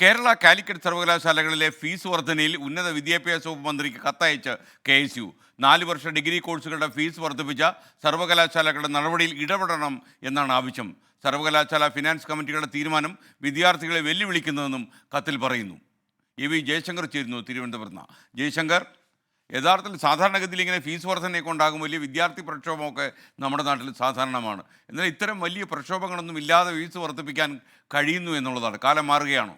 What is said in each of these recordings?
കേരള കാലിക്കറ്റ് സർവകലാശാലകളിലെ ഫീസ് വർധനയിൽ ഉന്നത വിദ്യാഭ്യാസ വകുപ്പ് മന്ത്രിക്ക് കത്തയച്ച് കെ എസ് യു. നാല് വർഷ ഡിഗ്രി കോഴ്സുകളുടെ ഫീസ് വർദ്ധിപ്പിച്ച സർവകലാശാലകളുടെ നടപടിയിൽ ഇടപെടണം എന്നാണ് ആവശ്യം. സർവകലാശാല ഫിനാൻസ് കമ്മിറ്റികളുടെ തീരുമാനം വിദ്യാർത്ഥികളെ വെല്ലുവിളിക്കുന്നതെന്നും കത്തിൽ പറയുന്നു. എ വി ജയശങ്കർ ചേരുന്നു തിരുവനന്തപുരത്ത് ജയശങ്കർ യഥാർത്ഥത്തിൽ സാധാരണഗതിയിൽ ഇങ്ങനെ ഫീസ് വർധനയൊക്കെ ഉണ്ടാകും വലിയ വിദ്യാർത്ഥി പ്രക്ഷോഭമൊക്കെ നമ്മുടെ നാട്ടിൽ സാധാരണമാണ്. എന്നാൽ ഇത്തരം വലിയ പ്രക്ഷോഭങ്ങളൊന്നും ഇല്ലാതെ ഫീസ് വർദ്ധിപ്പിക്കാൻ കഴിയുന്നു എന്നുള്ളതാണ്. കാലം മാറുകയാണോ?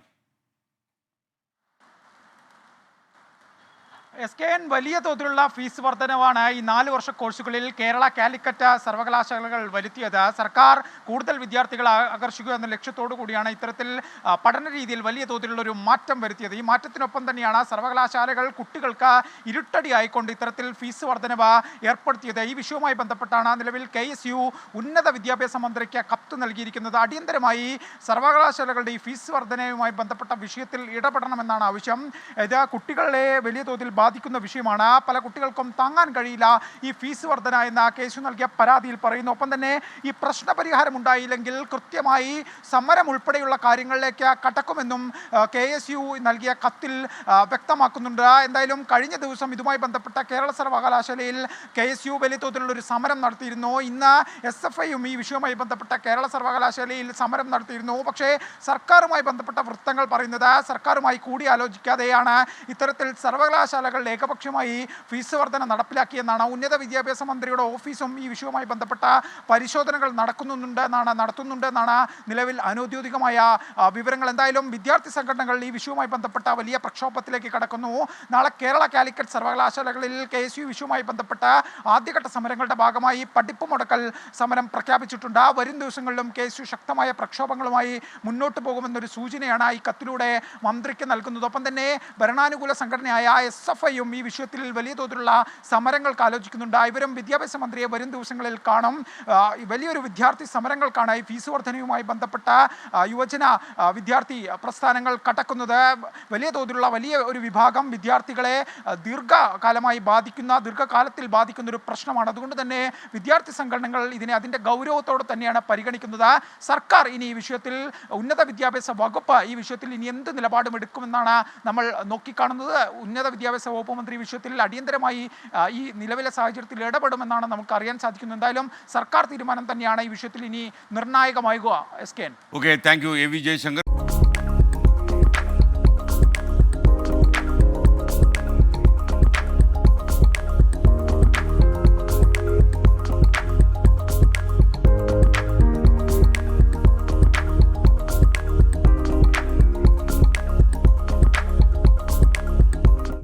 എസ് കെ എൻ വലിയ തോതിലുള്ള ഫീസ് വർധനവാണ് ഈ നാല് വർഷ കോഴ്സുകളിൽ കേരള കാലിക്കറ്റ് സർവകലാശാലകൾ വരുത്തിയത്. സർക്കാർ കൂടുതൽ വിദ്യാർത്ഥികളെ ആകർഷിക്കുക എന്ന ലക്ഷ്യത്തോടു കൂടിയാണ് ഇത്തരത്തിൽ പഠന രീതിയിൽ വലിയ തോതിലുള്ള ഒരു മാറ്റം വരുത്തിയത്. ഈ മാറ്റത്തിനൊപ്പം തന്നെയാണ് സർവകലാശാലകൾ കുട്ടികൾക്ക് ഇരുട്ടടിയായിക്കൊണ്ട് ഇത്തരത്തിൽ ഫീസ് വർധനവ് ഏർപ്പെടുത്തിയത്. ഈ വിഷയവുമായി ബന്ധപ്പെട്ടാണ് നിലവിൽ കെ എസ് യു ഉന്നത വിദ്യാഭ്യാസ മന്ത്രിക്ക് കത്ത് നൽകിയിരിക്കുന്നത്. അടിയന്തരമായി സർവകലാശാലകളുടെ ഈ ഫീസ് വർധനയുമായി ബന്ധപ്പെട്ട വിഷയത്തിൽ ഇടപെടണമെന്നാണ് ആവശ്യം. ഇത് കുട്ടികളെ വലിയ തോതിൽ ബാധിക്കുന്ന വിഷയമാണ്. പല കുട്ടികൾക്കും താങ്ങാൻ കഴിയില്ല. ഈ ഫീസ് വർധന എന്ന കേസ് നൽകിയ പരാതിയിൽ പറയുന്നു. ഒപ്പം തന്നെ ഈ പ്രശ്നപരിഹാരം ഉണ്ടായില്ലെങ്കിൽ കൃത്യമായി സമരം ഉൾപ്പെടെയുള്ള കാര്യങ്ങളിലേക്ക് കടക്കുമെന്നും കെ എസ് യു നൽകിയ കത്തിൽ വ്യക്തമാക്കുന്നുണ്ട്. എന്തായാലും കഴിഞ്ഞ ദിവസം ഇതുമായി ബന്ധപ്പെട്ട കേരള സർവകലാശാലയിൽ കെ എസ് യു വലിയ തോതിലുള്ള ഒരു സമരം നടത്തിയിരുന്നു. ഇന്ന് എസ് എഫ് ഐയും ഈ വിഷയവുമായി ബന്ധപ്പെട്ട കേരള സർവകലാശാലയിൽ സമരം നടത്തിയിരുന്നു. പക്ഷേ സർക്കാരുമായി ബന്ധപ്പെട്ട വൃത്തങ്ങൾ പറയുന്നത് സർക്കാരുമായി കൂടിയാലോചിക്കാതെയാണ് ഇത്തരത്തിൽ സർവകലാശാലകൾ ഏകപക്ഷമായി ഫീസ് വർധന നടപ്പിലാക്കിയെന്നാണ് ഉന്നത വിദ്യാഭ്യാസ മന്ത്രിയുടെ ഓഫീസും ഈ വിഷയവുമായി ബന്ധപ്പെട്ട പരിശോധനകൾ നടക്കുന്നുണ്ട് എന്നാണ് നടത്തുന്നുണ്ട് എന്നാണ് നിലവിൽ അനൌദ്യോഗികമായ വിവരങ്ങൾ. എന്തായാലും വിദ്യാർത്ഥി സംഘടനകൾ ഈ വിഷയവുമായി ബന്ധപ്പെട്ട വലിയ പ്രക്ഷോഭത്തിലേക്ക് കടക്കുന്നു. നാളെ കേരള കാലിക്കറ്റ് സർവകലാശാലകളിൽ കെ എസ് യു വിഷയവുമായി ബന്ധപ്പെട്ട ആദ്യഘട്ട സമരങ്ങളുടെ ഭാഗമായി പഠിപ്പ് മുടക്കൽ സമരം പ്രഖ്യാപിച്ചിട്ടുണ്ട്. വരും ദിവസങ്ങളിലും കെ എസ് യു ശക്തമായ പ്രക്ഷോഭങ്ങളുമായി മുന്നോട്ട് പോകുമെന്നൊരു സൂചനയാണ് ഈ കത്തിലൂടെ മന്ത്രിക്ക് നൽകുന്നത്. ഒപ്പം തന്നെ ഭരണാനുകൂല സംഘടനയായ എസ് എഫ് ഐയും ഈ വിഷയത്തിൽ വലിയ തോതിലുള്ള സമരങ്ങൾക്ക് ആലോചിക്കുന്നുണ്ട്. ഇവരും വിദ്യാഭ്യാസ മന്ത്രിയെ വരും ദിവസങ്ങളിൽ കാണും. വലിയൊരു വിദ്യാർത്ഥി സമരങ്ങൾക്കാണ് ഈ ഫീസ് വർധനയുമായി ബന്ധപ്പെട്ട യുവജന വിദ്യാർത്ഥി പ്രസ്ഥാനങ്ങൾ കടക്കുന്നത്. വലിയ തോതിലുള്ള വലിയ ഒരു വിഭാഗം വിദ്യാർത്ഥികളെ ദീർഘകാലമായി ബാധിക്കുന്ന ദീർഘകാലത്തിൽ ബാധിക്കുന്ന ഒരു പ്രശ്നമാണ്. അതുകൊണ്ട് തന്നെ വിദ്യാർത്ഥി സംഘടനകൾ ഇതിനെ അതിന്റെ ഗൗരവത്തോടെ തന്നെയാണ് പരിഗണിക്കുന്നത്. സർക്കാർ ഇനി ഈ വിഷയത്തിൽ ഉന്നത വിദ്യാഭ്യാസ വകുപ്പ് ഈ വിഷയത്തിൽ ഇനി എന്ത് നിലപാടും എടുക്കുമെന്നാണ് നമ്മൾ നോക്കിക്കാണുന്നത്. ഉന്നത വിദ്യാഭ്യാസ വകുപ്പ് മന്ത്രി വിഷയത്തിൽ അടിയന്തരമായി ഈ നിലവിലെ സാഹചര്യത്തിൽ ഇടപെടുമെന്നാണ് നമുക്ക് അറിയാൻ സാധിക്കുന്നത് എന്തായാലും സർക്കാർ തീരുമാനം തന്നെയാണ് ഈ വിഷയത്തിൽ ഇനി നിർണായകമാകുക. S K okay thank you A V Jayashankar